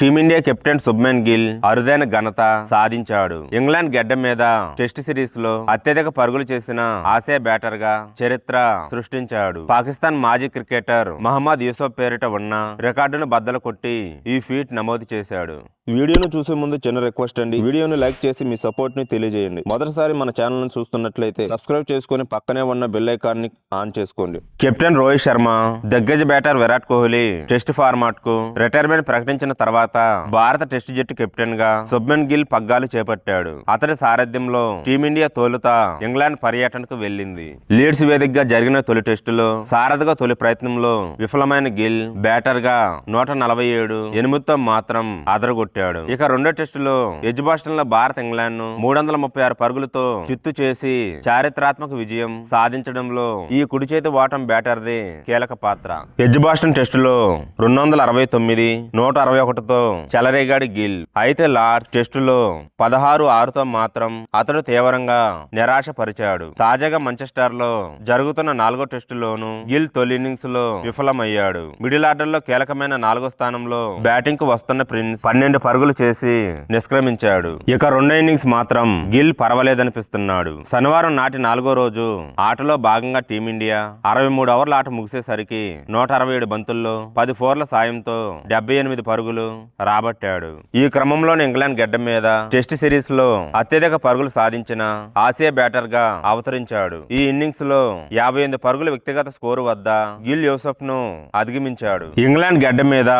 Team India captain Shubman Gill అరుదైన ఘనత సాధించాడు. ఇంగ్లాండ్ గడ్డ మీద టెస్ట్ సిరీస్లో అత్యధిక పరుగులు చేసిన ఆసే బ్యాటర్గా చరిత్ర సృష్టించాడు. పాకిస్తాన్ మాజీ క్రికెటర్ మహమ్మద్ యూసఫ్ పేరిట ఉన్న రికార్డును బద్దలు కొట్టి ఈ ఫీట్ నమోదు చేశాడు. వీడియోను చూసే ముందు చిన్న రిక్వెస్ట్ అండి. వీడియోను లైక్ చేసి మీ సపోర్ట్ని తెలియజేయండి. మొదటిసారి మన ఛానల్ను చూస్తున్నట్లయితే సబ్స్క్రైబ్ చేసుకుని పక్కనే ఉన్న బెల్ ఐకాన్ని ఆన్ చేసుకోండి. కెప్టెన్ రోహిత్ శర్మ దిగ్గజ బ్యాటర్ విరాట్ కోహ్లీ టెస్ట్ ఫార్మాట్కు రిటైర్మెంట్ ప్రకటించిన తర్వాత భారత టెస్ట్ జట్టు కెప్టెన్గా శుభ్మన్ గిల్ పగ్గాలు చేపట్టాడు. అతడి సారథ్యంలో టీమిండియా తొలుత ఇంగ్లాండ్ పర్యటనకు వెళ్ళింది. లీడ్స్ వేదికగా జరిగిన తొలి టెస్టులో సారథిగా తొలి ప్రయత్నంలో విఫలమైన గిల్ బ్యాటర్గా నూట నలభై ఏడు ఎనిమిదితో మాత్రం అదరగొట్టాడు ఇక రెండో టెస్టులో ఎడ్జ్బాస్టన్లో భారత్ ఇంగ్లాండ్ను మూడు వందల ముప్పై ఆరు పరుగులతో చిత్తు చేసి చారిత్రాత్మక విజయం సాధించడంలో ఈ కుడి చేతి ఓటం బ్యాటర్ది కీలక పాత్ర. ఎడ్జ్బాస్టన్ టెస్టులో రెండు వందల అరవై తొమ్మిది నూట అరవై ఒకటితో చెలరేగాడి గిల్. అయితే లార్డ్స్ టెస్టులో పదహారు ఆరుతో మాత్రం అతడు తీవ్రంగా నిరాశపరిచాడు. తాజాగా మంచెస్టర్లో జరుగుతున్న నాలుగో టెస్టులోను గిల్ తొలి ఇన్నింగ్స్లో విఫలమయ్యాడు. మిడిల్ ఆర్డర్లో కీలకమైన నాలుగో స్థానంలో బ్యాటింగ్కు వస్తున్న ప్రిన్స్ పన్నెండు పరుగులు చేసి నిష్క్రమించాడు. ఇక రెండో ఇన్నింగ్స్ మాత్రం గిల్ పర్వాలేదనిపిస్తున్నాడు. శనివారం నాటి నాలుగో రోజు ఆటలో భాగంగా టీమిండియా అరవై మూడు ఓవర్ల ఆట ముగిసేసరికి నూట అరవై ఏడు బంతుల్లో పది ఫోర్ల సాయంతో డెబ్బై ఎనిమిది పరుగులు రాబట్టాడు. ఈ క్రమంలోనే ఇంగ్లాండ్ గడ్డ మీద టెస్ట్ సిరీస్లో అత్యధిక పరుగులు సాధించిన ఆసియా బ్యాటర్గా అవతరించాడు. ఈ ఇన్నింగ్స్లో యాభై ఎనిమిది పరుగుల వ్యక్తిగత స్కోరు వద్ద గిల్ యూసఫ్ను అధిగమించాడు. ఇంగ్లాండ్ గడ్డ మీద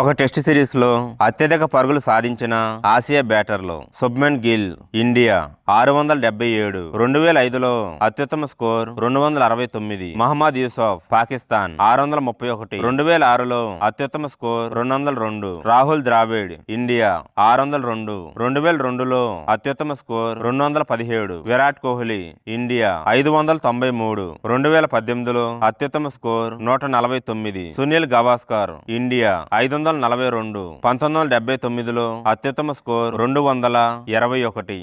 ఒక టెస్ట్ సిరీస్లో అత్యధిక పరుగులు సాధించిన ఆసియా బ్యాటర్లు శుభ్మన్ గిల్ ఇండియా ఆరు వందల డెబ్బై ఏడు రెండు వేల ఐదులో అత్యుత్తమ స్కోర్ రెండు వందల అరవై తొమ్మిది మహమ్మద్ యూసఫ్ పాకిస్తాన్ ఆరు వందల ముప్పై ఒకటి రెండు వేల ఆరులో అత్యుత్తమ స్కోర్ రెండు వందల రెండు రాహుల్ ద్రావిడ్ ఇండియా ఆరు వందల రెండు రెండు వేల రెండులో అత్యుత్తమ స్కోర్ రెండు వందల పదిహేడు విరాట్ కోహ్లీ ఇండియా ఐదు వందల తొంభై మూడు రెండు వేల పద్దెనిమిదిలో అత్యుత్తమ స్కోర్ నూట నలభై తొమ్మిది సునీల్ గవాస్కర్ ఇండియా ఐదు వందల నలభై రెండు పంతొమ్మిది వందల డెబ్బై తొమ్మిది తొమ్మిదిలో అత్యుత్తమ స్కోర్ రెండు వందల ఇరవై ఒకటి.